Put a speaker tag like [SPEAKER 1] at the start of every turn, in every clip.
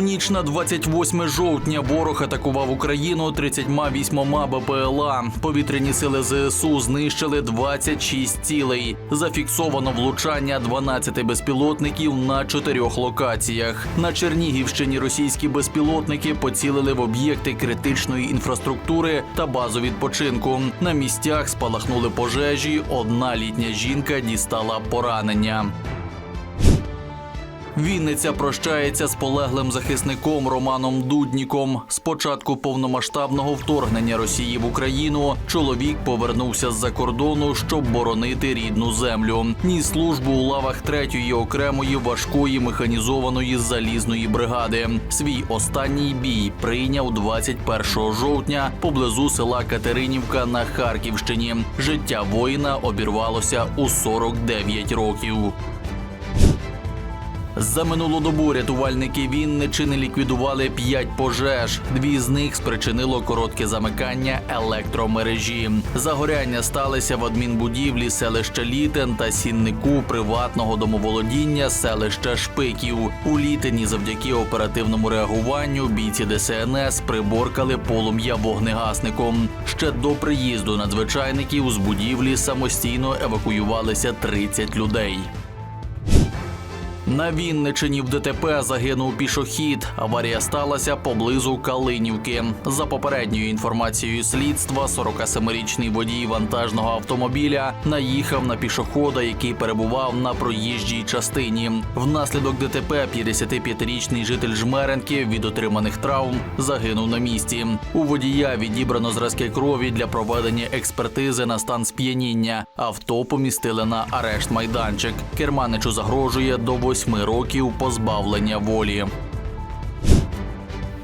[SPEAKER 1] У ніч на 28 жовтня ворог атакував Україну 38 БПЛА. Повітряні сили ЗСУ знищили 26 цілей. Зафіксовано влучання 12 безпілотників на чотирьох локаціях. На Чернігівщині російські безпілотники поцілили в об'єкти критичної інфраструктури та базу відпочинку. На місцях спалахнули пожежі. Одна літня жінка дістала поранення. Вінниця прощається з полеглим захисником Романом Дудніком. З початку повномасштабного вторгнення Росії в Україну чоловік повернувся з-за кордону, щоб боронити рідну землю. Ніс службу у лавах третьої окремої важкої механізованої залізної бригади. Свій останній бій прийняв 21 жовтня поблизу села Катеринівка на Харківщині. Життя воїна обірвалося у 49 років. За минулу добу рятувальники Вінничини ліквідували п'ять пожеж. Дві з них спричинило коротке замикання електромережі. Загоряння сталися в адмінбудівлі селища Літен та сіннику приватного домоволодіння селища Шпиків. У Літині завдяки оперативному реагуванню бійці ДСНС приборкали полум'я вогнегасником. Ще до приїзду надзвичайників з будівлі самостійно евакуювалися 30 людей. На Вінничині в ДТП загинув пішохід. Аварія сталася поблизу Калинівки. За попередньою інформацією слідства, 47-річний водій вантажного автомобіля наїхав на пішохода, який перебував на проїжджій частині. Внаслідок ДТП 55-річний житель Жмеренки від отриманих травм загинув на місці. У водія відібрано зразки крові для проведення експертизи на стан сп'яніння. Авто помістили на арешт майданчик. Керманичу загрожує до 8 років позбавлення волі.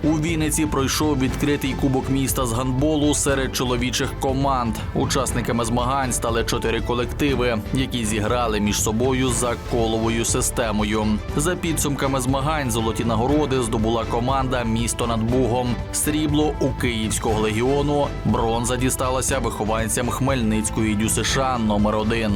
[SPEAKER 1] У Вінниці пройшов відкритий кубок міста з гандболу серед чоловічих команд. Учасниками змагань стали чотири колективи, які зіграли між собою за коловою системою. За підсумками змагань золоті нагороди здобула команда Місто над Бугом, срібло у Київського легіону, бронза дісталася вихованцям Хмельницької ДЮСШ номер 1